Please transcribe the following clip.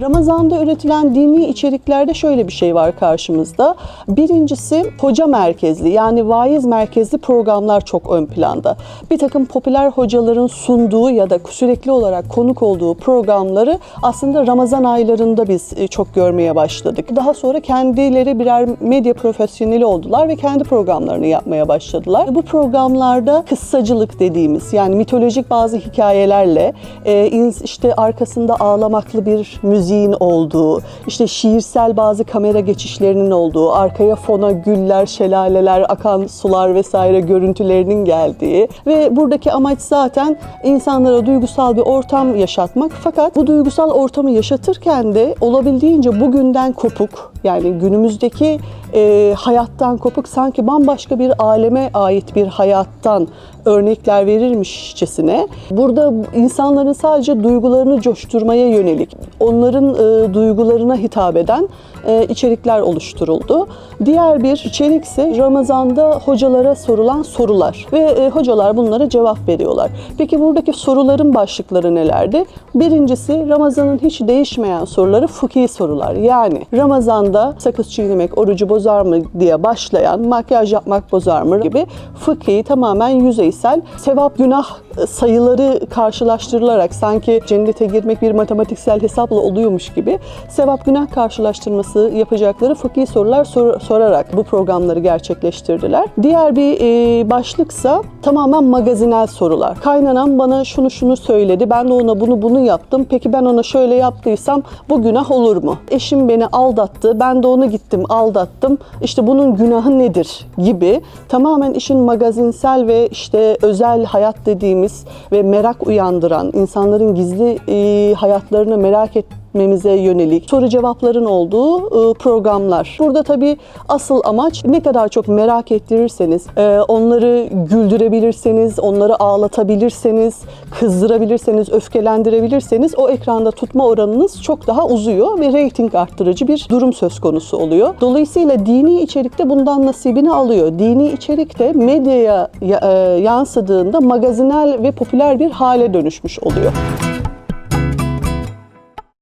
Ramazan'da üretilen dini içeriklerde şöyle bir şey var karşımızda. Birincisi hoca merkezli yani vaiz merkezli programlar çok ön planda. Bir takım popüler hocaların sunduğu ya da sürekli olarak konuk olduğu programları aslında Ramazan aylarında biz e, çok görmeye başladık. Daha sonra kendileri birer medya profesyoneli oldular ve kendi programlarını yapmaya başladılar. Bu programlarda kıssacılık dediğimiz yani mitolojik bazı hikayelerle e, işte arkasında ağlamaklı bir müziğin olduğu, işte şiirsel bazı kamera geçişlerinin olduğu, arkaya fona güller, şelaleler, akan sular vesaire görüntülerinin geldiği ve buradaki amaç zaten insanlara duygusal bir ortam yaşatmak. Fakat bu duygusal ortamı yaşatırken de olabildiğince bugünden kopuk yani günümüzdeki e, hayattan kopuk sanki bambaşka bir aleme ait bir hayattan örnekler verirmişçesine burada insanların sadece duygularını coşturmaya yönelik onların e, duygularına hitap eden e, içerikler oluşturuldu. Diğer bir içerik ise Ramazan'da hocalara sorulan sorular ve e, hocalar bunlara cevap veriyorlar. Peki buradaki soruların başlıkları nelerdi? Birincisi Ramazan'ın hiç değişmeyen soruları fıkhi sorular. Yani Ramazan'da sakız çiğnemek orucu bozar mı diye başlayan makyaj yapmak bozar mı gibi fıkhi tamamen yüzeysel sevap günah sayıları karşılaştırılarak sanki cennete girmek bir matematiksel hesapla oluyormuş gibi sevap günah karşılaştırması yapacakları fıkhi sorular sor- sorarak bu programları gerçekleştirdiler. Diğer bir e, başlıksa tamamen magazinel sorular. Kaynanan bana şunu şunu söyledi, ben de ona bunu bunu yaptım. Peki ben ona şöyle yaptıysam bu günah olur mu? Eşim beni aldattı, ben de onu gittim aldattım. İşte bunun günahı nedir gibi tamamen işin magazinsel ve işte özel hayat dediğimiz ve merak uyandıran, insanların gizli hayatlarını merak etmemize yönelik soru cevapların olduğu e, programlar. Burada tabii asıl amaç ne kadar çok merak ettirirseniz, e, onları güldürebilirseniz, onları ağlatabilirseniz, kızdırabilirseniz, öfkelendirebilirseniz o ekranda tutma oranınız çok daha uzuyor ve reyting arttırıcı bir durum söz konusu oluyor. Dolayısıyla dini içerikte bundan nasibini alıyor. Dini içerikte medyaya ya- e, yansıdığında magazinel ve popüler bir hale dönüşmüş oluyor.